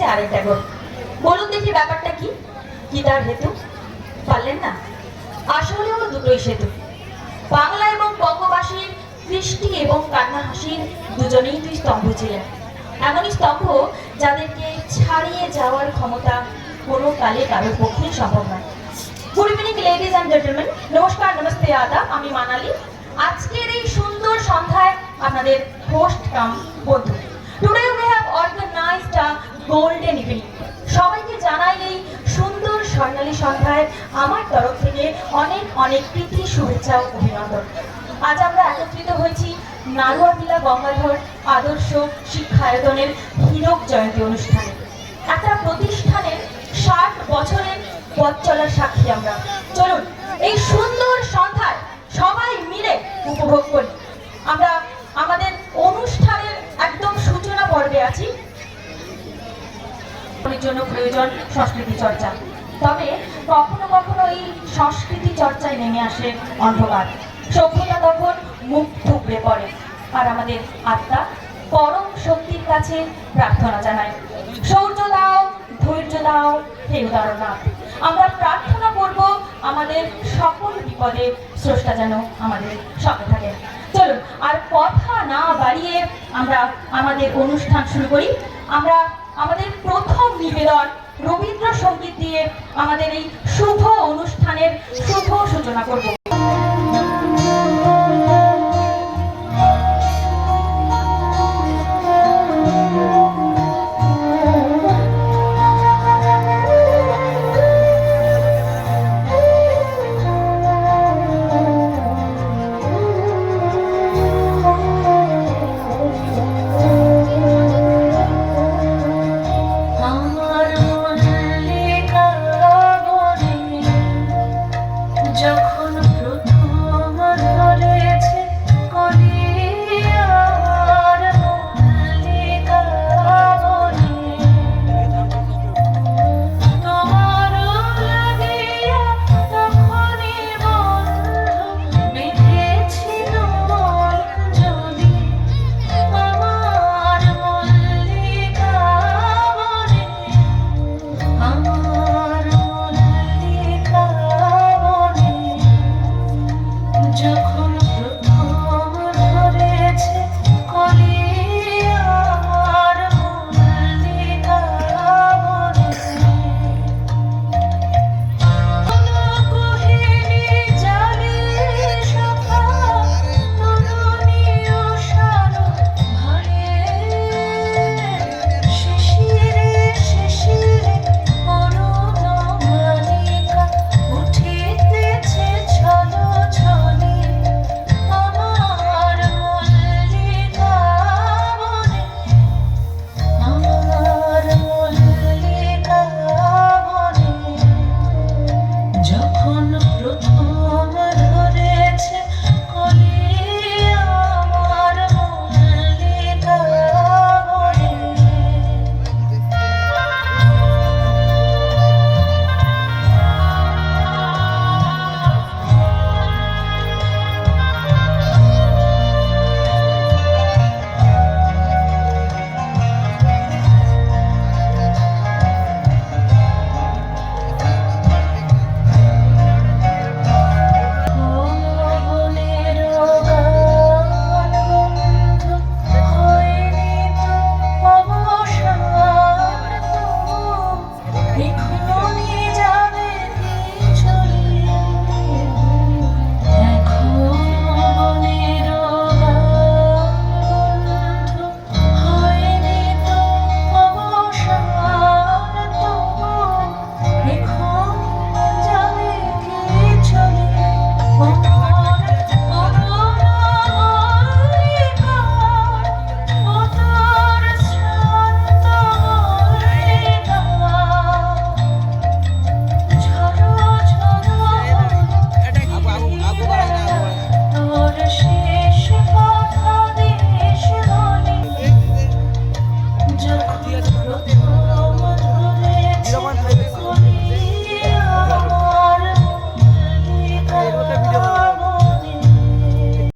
লিখেছে আরেক ট্যাগর বলুন দেখি ব্যাপারটা কি? কি তার হেতু? পারলেন না? আসলেও দুটোই সেতু। বাংলা এবং বঙ্গবাসীর কৃষ্টি এবং কান্না হাসির দুজনেই দুই স্তম্ভ ছিলেন। এমনই স্তম্ভ যাদেরকে ছাড়িয়ে যাওয়ার ক্ষমতা কোনো কালে কারোর পক্ষেই সম্ভব নয়। Good evening ladies and gentleman নমস্কার, নমস্তে, আদাব। আমি মানালি। আজকের এই সুন্দর সন্ধ্যায় আপনাদের হোস্ট কাম বন্ধু। Today we have organised a golden evening সবাইকে জানাই এই সুন্দর স্বর্ণালী সন্ধ্যায় আমার তরফ থেকে অনেক অনেক প্রীতি, শুভেচ্ছা ও অভিনন্দন। আজ আমরা একত্রিত হয়েছি নারুয়াবিলা গঙ্গাধর আদর্শ শিক্ষায়তনের হীরক জয়ন্তী অনুষ্ঠানে। একটা প্রতিষ্ঠানের ষাট বছরের পথ চলার সাক্ষী আমরা। চলুন, এই সুন্দর সন্ধ্যায় সবাই মিলে উপভোগ করি। সংস্কৃতি চর্চা। তবে কখনো কখনো এই সংস্কৃতি চর্চায় নেমে আসে অন্ধকার। সভ্যতা তখন মুখ থুবড়ে পড়ে। আর আমাদের আত্মা পরম শক্তির কাছে প্রার্থনা জানায়। শৌর্য দাও, ধৈর্য দাও, হে উদারনাথ। আমরা প্রার্থনা করব আমাদের সকল বিপদে স্রষ্টা যেন আমাদের সাথে থাকে চলুন, আর কথা না বাড়িয়ে আমরা আমাদের অনুষ্ঠান শুরু করি। আমরা আমাদের প্রথম নিবেদন রবীন্দ্রসঙ্গীত দিয়ে আমাদের এই শুভ অনুষ্ঠানের শুভ সূচনা করব।